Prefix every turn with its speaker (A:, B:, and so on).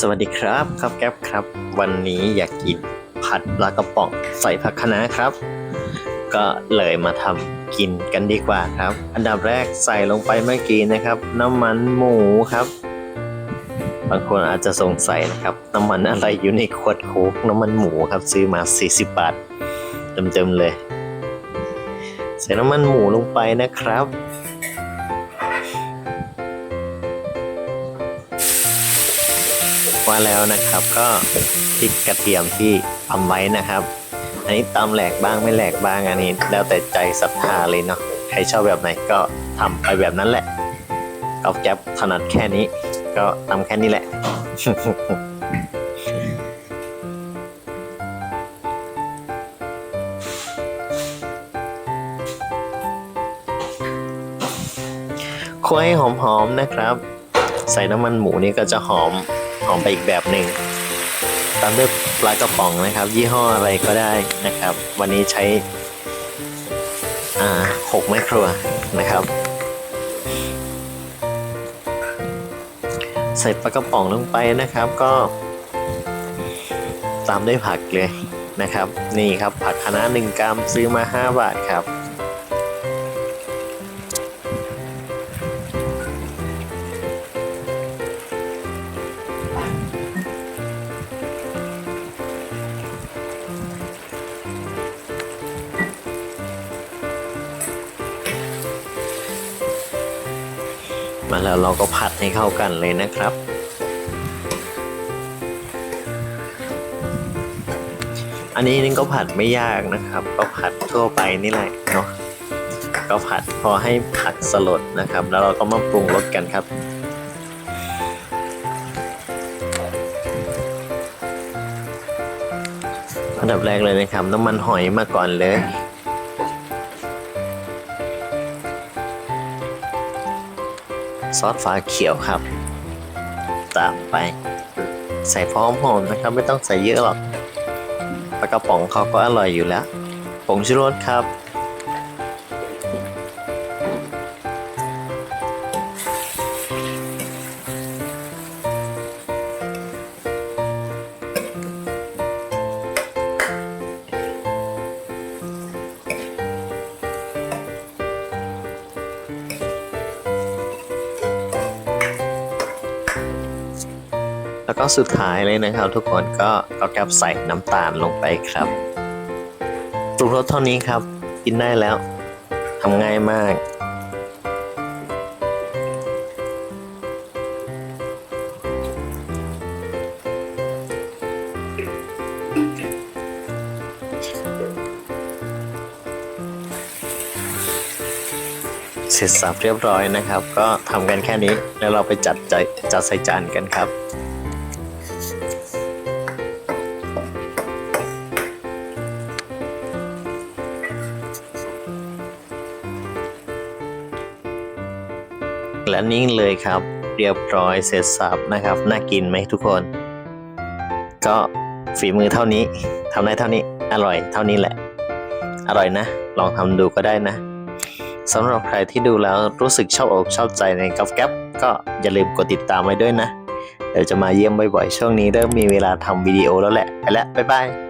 A: สวัสดีครับครับแก๊บครับ วันนี้อยากกินผัดปลากระป๋องใส่ผักคะน้าครับ ก็เลยมาทำกินกันดีกว่าครับ อันดับแรกใส่ลงไปเมื่อกี้นะครับ น้ำมันหมูครับ บางคนอาจจะสงสัยนะครับ น้ำมันอะไรอยู่ในขวดโค้กน้ำมันหมูครับซื้อมา 40 บาทเต็มๆเลย ใส่น้ำมันหมูลงไปนะครับ ว่าแล้วนะครับ ก็พริกกระเทียมที่ทำไว้นะครับ อันนี้ตำแหลกบ้างไม่แหลกบ้างอันนี้ แล้วแต่ใจศรัทธาเลยเนาะใครชอบแบบไหนก็ทำไปแบบนั้นแหละกอบแก๊บถนัดแค่นี้ ก็ทำแค่นี้แหละ คั่วให้หอมๆนะครับ ใส่น้ำมันหมูนี่ก็จะหอม หอมไปอีกแบบหนึ่งตามด้วยปลากระป๋องนะครับ ยี่ห้ออะไรก็ได้นะครับ วันนี้ใช้อ่าหกไมโครนะครับ ใส่ปลากระป๋องลงไปนะครับก็ ตามด้วยผักเลยนะครับ นี่ครับผักคะน้าหนึ่งกรัมซื้อมา 5 บาทครับ มาแล้วเราก็ผัดให้เข้ากันเลยนะครับ อันนี้นี่ก็ผัดไม่ยากนะครับ ก็ผัดทั่วไปนี่แหละเนาะก็ผัดพอให้ผักสลดนะครับ แล้วเราก็มาปรุงรสกันครับอันดับแรกเลยนะครับน้ำมันหอยมาก่อนเลย ซอสฟ้าเขียวครับ ตามไป ใส่พร้อมหอมนะครับ ไม่ต้องใส่เยอะหรอกปลากระป๋องเขาก็อร่อยอยู่แล้วผงชูรสครับ แล้วก็สุดท้ายเลยนะครับ ทุกคนก็เอาแกบใส่น้ำตาลลงไปครับปรุงรสเท่านี้ครับ กินได้แล้วทำง่ายมาก เสร็จสับเรียบร้อยนะครับ ก็ทำกันแค่นี้แล้วเราไปจัดใจจัดใส่จานกันครับ และนี่เลยครับ เรียบร้อยเสร็จสับนะครับ น่ากินไหมทุกคน ก็ฝีมือเท่านี้ทำได้เท่านี้อร่อยเท่านี้แหละ อร่อยนะ ลองทำดูก็ได้นะสำหรับใครที่ดูแล้วรู้สึกชอบอกชอบใจในกาแฟก็อย่าลืมกดติดตามไว้ด้วยนะ เดี๋ยวจะมาเยี่ยมบ่อยๆ ช่วงนี้เริ่มมีเวลาทำวิดีโอแล้วแหละ ไปแล้วบ๊ายบาย